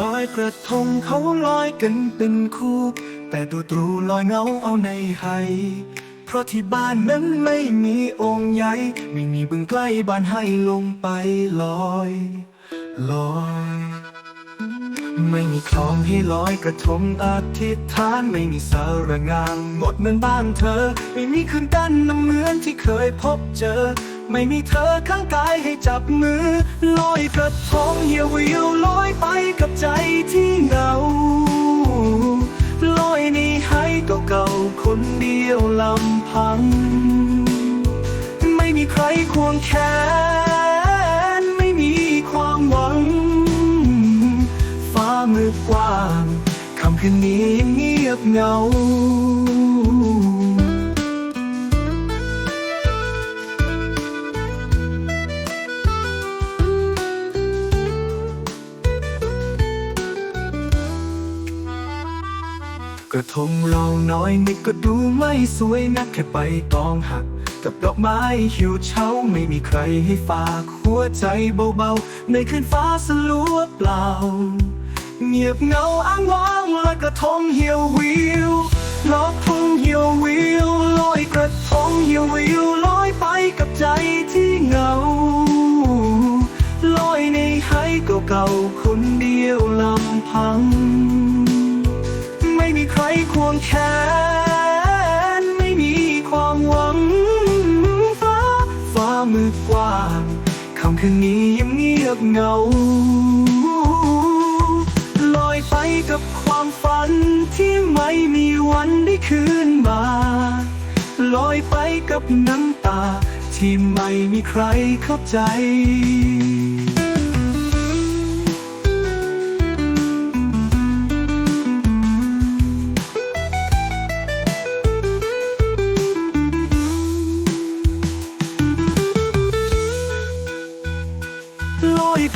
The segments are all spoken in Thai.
ลอยกระทงเขาลอยกันเป็นคู่ แต่ตัวตรูลอยเงาเอาในไห้เพราะที่บ้านนั้นไม่มีองค์ใหญ่ ไม่มีบึงใกล้บ้านให้ลงไปลอย ลอย ไม่มีคลองให้ลอยกระทงอธิษฐานไม่มีสารงามหมดเหมือนบ้านเธอ ไม่มีคืนกันน้ำเหมือนที่เคยพบเจอ ไม่มีเธอข้างกายให้จับมือ ลอยกระทงเหี่ยววิวลอยไปกับใจที่เหงา ลอยในให้เก่าๆคนเดียวลำพัง ไม่มีใครควงแขน ไม่มีความหวัง ฟ้ามืดกว้าง คำคืนนี้เงียบเหงา กระทงเราน้อยนิดก็ดูไม่สวยนักแค่ใบตองหัก กับดอกไม้หิวเช้าไม่มีใครให้ฝากหัวใจเบาๆ ในคืนฟ้าสลัวเปล่า เงียบเงาอ้างว้างลอยกระทงเหี่ยววิวลอกทุ่งเหี่ยววิวลอยกระทงเหี่ยววิวลอยไปกับใจที่เหงาลอยในให้เก่าๆคนเดียวลำพัง รควงแขน ไม่มีความหวัง ฟ้า ฟ้ามืดกว้างคำคืนนี้ยังเงียบเงา ลอยไปกับความฝันที่ไม่มีวันได้คืนมา ลอยไปกับน้ำตา ที่ไม่มีใครเข้าใจ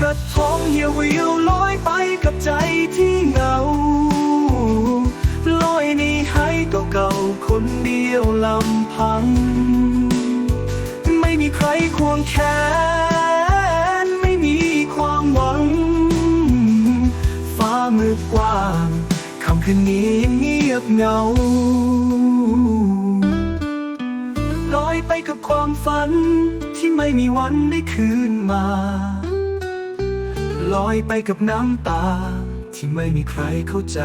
กระทงเหี่ยววิวลอยไปกับใจที่เหงาลอยในให้เก่าๆคนเดียวลำพัง ไม่มีใครควงแขน ไม่มีความหวัง ฟ้ามืดกว้างคำคืนนี้เงียบเหงาลอยไปกับความฝันที่ไม่มีวันได้คืนมา ลอยไปกับน้ำตา ที่ไม่มีใครเข้าใจ